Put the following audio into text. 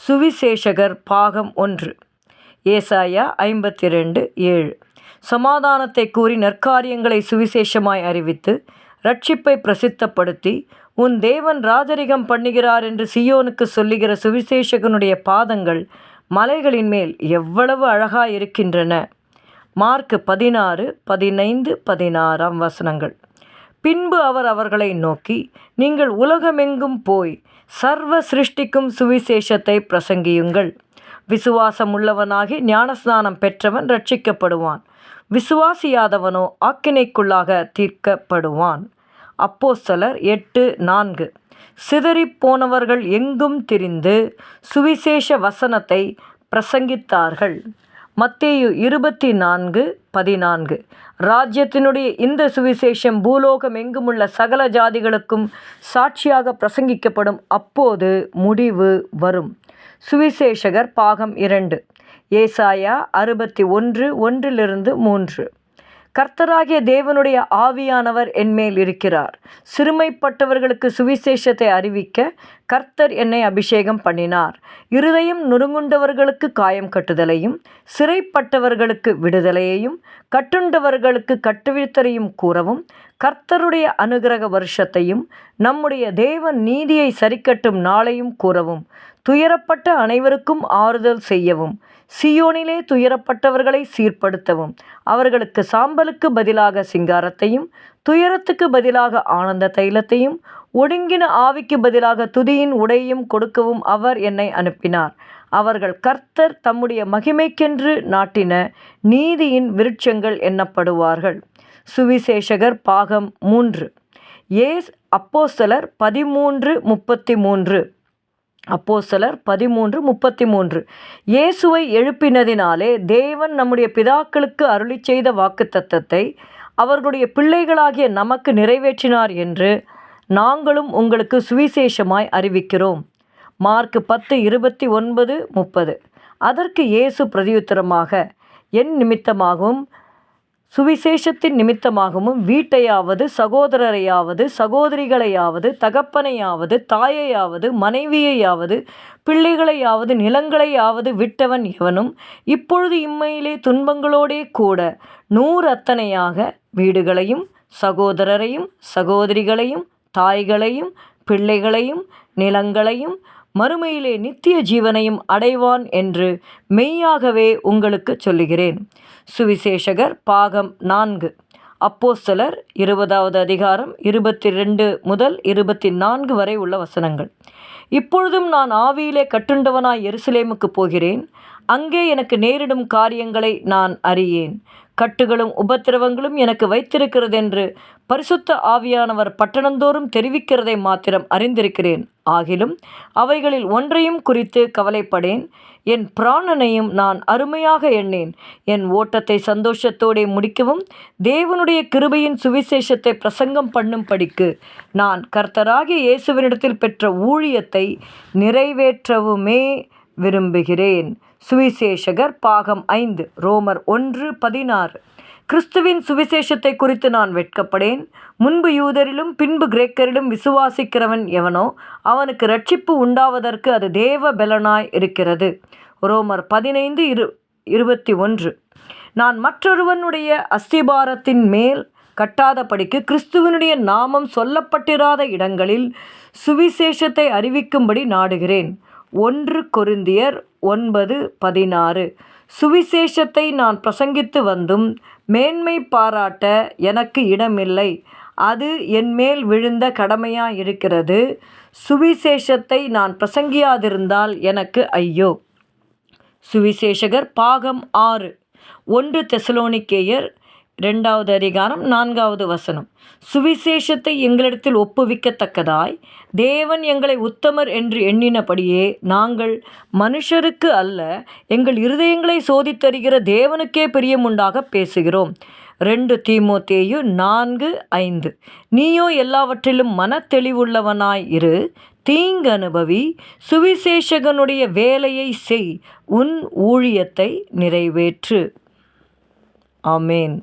சுவிசேஷகர் பாகம் ஒன்று ஏசாயா ஐம்பத்தி ரெண்டு ஏழு. சமாதானத்தை கூறி நற்காரியங்களை சுவிசேஷமாய் அறிவித்து ரட்சிப்பை பிரசித்தப்படுத்தி உன் தேவன் ராஜரிகம் பண்ணுகிறார் என்று சியோனுக்கு சொல்லுகிற சுவிசேஷகனுடைய பாதங்கள் மலைகளின் மேல் எவ்வளவு அழகாய் இருக்கின்றன. மார்க் பதினாறு பதினைந்து பதினாறாம் வசனங்கள். பின்பு அவர் அவர்களை நோக்கி நீங்கள் உலகமெங்கும் போய் சர்வ சிருஷ்டிக்கும் சுவிசேஷத்தை பிரசங்கியுங்கள். விசுவாசம் உள்ளவனாகி ஞானஸ்நானம் பெற்றவன் ரட்சிக்கப்படுவான். விசுவாசியாதவனோ ஆக்கினைக்குள்ளாக தீர்க்கப்படுவான். அப்போஸ்தலர் எட்டு நான்கு. சிதறிப் போனவர்கள் எங்கும் திரிந்து சுவிசேஷ வசனத்தை பிரசங்கித்தார்கள். மத்தேயு இருபத்தி நான்கு பதினான்கு. ராஜ்யத்தினுடைய இந்த சுவிசேஷம் பூலோகம் எங்குமுள்ள சகல ஜாதிகளுக்கும் சாட்சியாக பிரசங்கிக்கப்படும். அப்போது முடிவு வரும். சுவிசேஷகர் பாகம் இரண்டு. ஏசாயா அறுபத்தி ஒன்று ஒன்றிலிருந்து மூன்று. கர்த்தராகிய தேவனுடைய ஆவியானவர் என்மேல் இருக்கிறார். சிறுமைப்பட்டவர்களுக்கு சுவிசேஷத்தை அறிவிக்க கர்த்தர் என்னை அபிஷேகம் பண்ணினார். இருதயம் நுறுங்குண்டவர்களுக்கு காயம் கட்டுதலையும் சிறைப்பட்டவர்களுக்கு விடுதலையையும் கட்டுண்டவர்களுக்கு கட்டுவித்தலையும் கூறவும் கர்த்தருடைய அனுகிரக வருஷத்தையும் நம்முடைய தேவன் நீதியை சரிக்கட்டும் நாளையும் கூறவும். துயரப்பட்ட அனைவருக்கும் ஆறுதல் செய்யவும் சியோனிலே துயரப்பட்டவர்களை சீர்படுத்தவும் அவர்களுக்கு சாம்பலுக்கு பதிலாக சிங்காரத்தையும் துயரத்துக்கு பதிலாக ஆனந்த தைலத்தையும் ஒடுங்கின ஆவிக்கு பதிலாக துதியின் உடையும் கொடுக்கவும் அவர் என்னை அனுப்பினார். அவர்கள் கர்த்தர் தம்முடைய மகிமைக்கென்று நாட்டின நீதியின் விருட்சங்கள் எண்ணப்படுவார்கள். சுவிசேஷகர் பாகம் மூன்று. ஏஸ் அப்போஸ்தலர் பதிமூன்று முப்பத்தி மூன்று. அப்போஸ்தலர் பதிமூன்று முப்பத்தி மூன்று இயேசுவை எழுப்பினதினாலே தேவன் நம்முடைய பிதாக்களுக்கு அருளி செய்த வாக்குத்தத்தத்தை அவர்களுடைய பிள்ளைகளாகிய நமக்கு நிறைவேற்றினார் என்று நாங்களும் உங்களுக்கு சுவிசேஷமாய் அறிவிக்கிறோம். மார்க் பத்து இருபத்தி ஒன்பது முப்பது. அதற்கு இயேசு பிரதியுத்தரமாக என் நிமித்தமாகவும் சுவிசேஷத்தின் நிமித்தமாகவும் வீட்டையாவது சகோதரரையாவது சகோதரிகளையாவது தகப்பனையாவது தாயையாவது மனைவியையாவது பிள்ளைகளையாவது நிலங்களையாவது விட்டவன் எவனும் இப்பொழுது இம்மையிலே துன்பங்களோடே கூட நூறு அத்தனையாக வீடுகளையும் சகோதரரையும் சகோதரிகளையும் தாய்களையும் பிள்ளைகளையும் நிலங்களையும் மறுமையிலே நித்திய ஜீவனையும் அடைவான் என்று மெய்யாகவே உங்களுக்கு சொல்லுகிறேன். சுவிசேஷகர் பாகம் நான்கு. அப்போஸ்தலர் இருபதாவது அதிகாரம் இருபத்தி ரெண்டு முதல் இருபத்தி நான்கு வரை உள்ள வசனங்கள். இப்பொழுதும் நான் ஆவியிலே கட்டுண்டவனாய் எருசலேமுக்கு போகிறேன். அங்கே எனக்கு நேரிடும் காரியங்களை நான் அறியேன். கட்டுகளும் உபத்திரவங்களும் எனக்கு வைத்திருக்கிறதென்று பரிசுத்த ஆவியானவர் பட்டணந்தோறும் தெரிவிக்கிறதை மாத்திரம் அறிந்திருக்கிறேன். ஆகிலும் அவைகளில் ஒன்றையும் குறித்து கவலைப்படேன். என் பிராணனையும் நான் அருமையாக எண்ணேன். என் ஓட்டத்தை சந்தோஷத்தோடே முடிக்கவும் தேவனுடைய கிருபையின் சுவிசேஷத்தை பிரசங்கம் பண்ணும்படிக்கு நான் கர்த்தராகிய இயேசுவினிடத்தில் பெற்ற ஊழியத்தை நிறைவேற்றவுமே விரும்புகிறேன். சுவிசேஷகர் பாகம் ஐந்து ரோமர் ஒன்று பதினாறு. கிறிஸ்துவின் சுவிசேஷத்தை குறித்து நான் வெட்கப்படேன். முன்பு யூதரிலும் பின்பு கிரேக்கரிலும் விசுவாசிக்கிறவன் எவனோ அவனுக்கு ரட்சிப்பு உண்டாவதற்கு அது தேவ பலனாய் இருக்கிறது. ரோமர் பதினைந்து இரு இருபத்தி ஒன்று. நான் மற்றொருவனுடைய அஸ்திபாரத்தின் மேல் கட்டாதபடிக்கு கிறிஸ்துவனுடைய நாமம் சொல்லப்பட்டிராத இடங்களில் சுவிசேஷத்தை அறிவிக்கும்படி நாடுகிறேன். ஒன்று கொருந்தியர் ஒன்பது பதினாறு. சுவிசேஷத்தை நான் பிரசங்கித்து வந்தும் மேன்மை பாராட்ட எனக்கு இடமில்லை. அது என்மேல் விழுந்த கடமையாக இருக்கிறது சுவிசேஷத்தை நான் பிரசங்கியாதிருந்தால் எனக்கு ஐயோ. சுவிசேஷகர் பாகம் ஆறு. ஒன்று தெசலோனிக்கேயர் ரெண்டாவது அதிகாரம் நான்காவது வசனம். சுவிசேஷத்தை எங்களிடத்தில் ஒப்புவிக்கத்தக்கதாய் தேவன் எங்களை உத்தமர் என்று எண்ணினபடியே நாங்கள் மனுஷருக்கு அல்ல எங்கள் இருதயங்களை சோதித்தருகிற தேவனுக்கே பிரியமுண்டாக பேசுகிறோம். ரெண்டு தீமோத்தேயு நான்கு ஐந்து. நீயோ எல்லாவற்றிலும் மனத்தெளிவுள்ளவனாய் இரு. தீங்கு அனுபவி சுவிசேஷகனுடைய வேலையை செய். உன் ஊழியத்தை நிறைவேற்று. ஆமேன்.